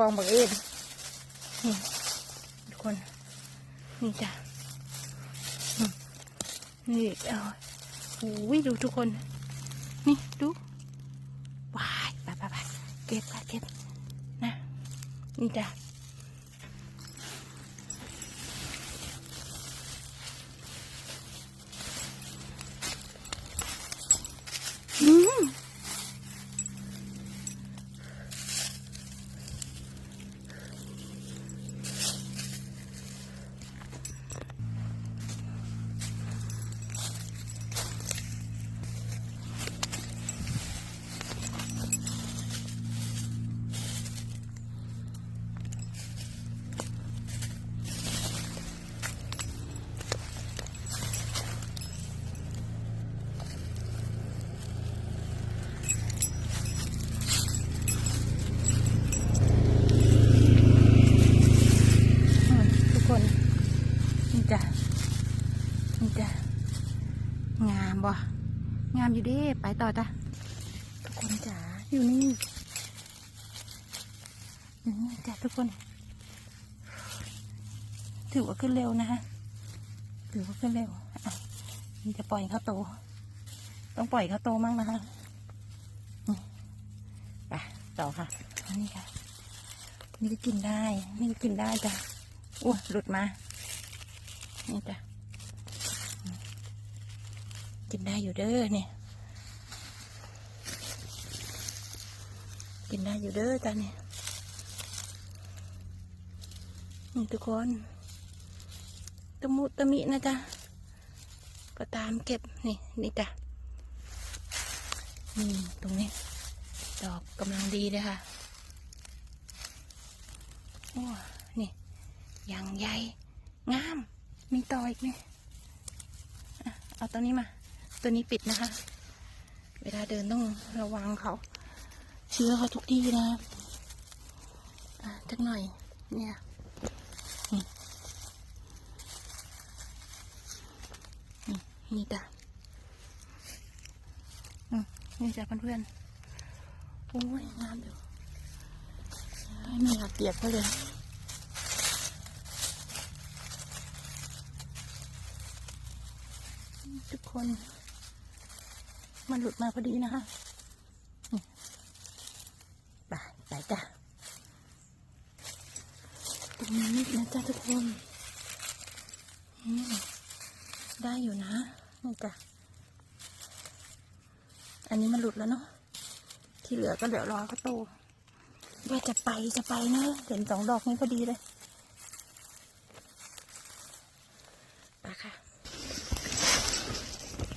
กองบังเอ็นนี่ทุกคน นี่จ้ะนี่เอาโอ้ยดูทุกคน นี่ดูว้ายไปไปไปเก็บไปเก็บนะ นี่จ้ะอืม อืมทุกคน นี่จ้ะนี่จ้ะงามบ่งามอยู่ดิไปต่อจ้ะทุกคนจ๋าอยู่นี่อยู่นี่จ้ะทุกคน ถือว่าขึ้นเร็วนะฮะถือว่าขึ้นเร็วนี่จะปล่อยเขาโต ต้องปล่อยเขาโตมั่งนะคะไปต่อค่ะนนี้ค่ะนี่ก็กินได้ นี่ก็กินได้จ้ะอ้วหลุดมา นี่จ้ะกินได้อยู่เด้อเนี่ยกินได้อยู่เด้อจ้ะเนี่ยนี่ทุกคนตะมุตะมินะจ๊ะก็ตามเก็บนี่นี่จ้ะนี่ตรงนี้ ดอกกำลังดีเลยค่ะโอ้นี่ยางใหญ่งาม มีต่ออีกนี่อะเอาตัวนี้มา ตัวนี้ปิดนะคะ เวลาเดินต้องระวังเขา เชื้อเขาทุกที่นะจักหน่อย เนี่ยนี่จ้ะอืมนี่จ้ะเพื่อนๆโอ้ยงามอยู่ไม่อยากเปียกเขาเลย ทุกคน มันหลุดมาพอดีนะคะไปไปจ้ะตรงนี้นะจ๊ะทุกคนได้อยู่นะนี่จ้ะอันนี้มันหลุดแล้วเนาะที่เหลือก็เดี๋ยวรอเขาโตว่าจะไปจะไปนะเห็นสองดอกนี้พอดีเลยไปค่ะ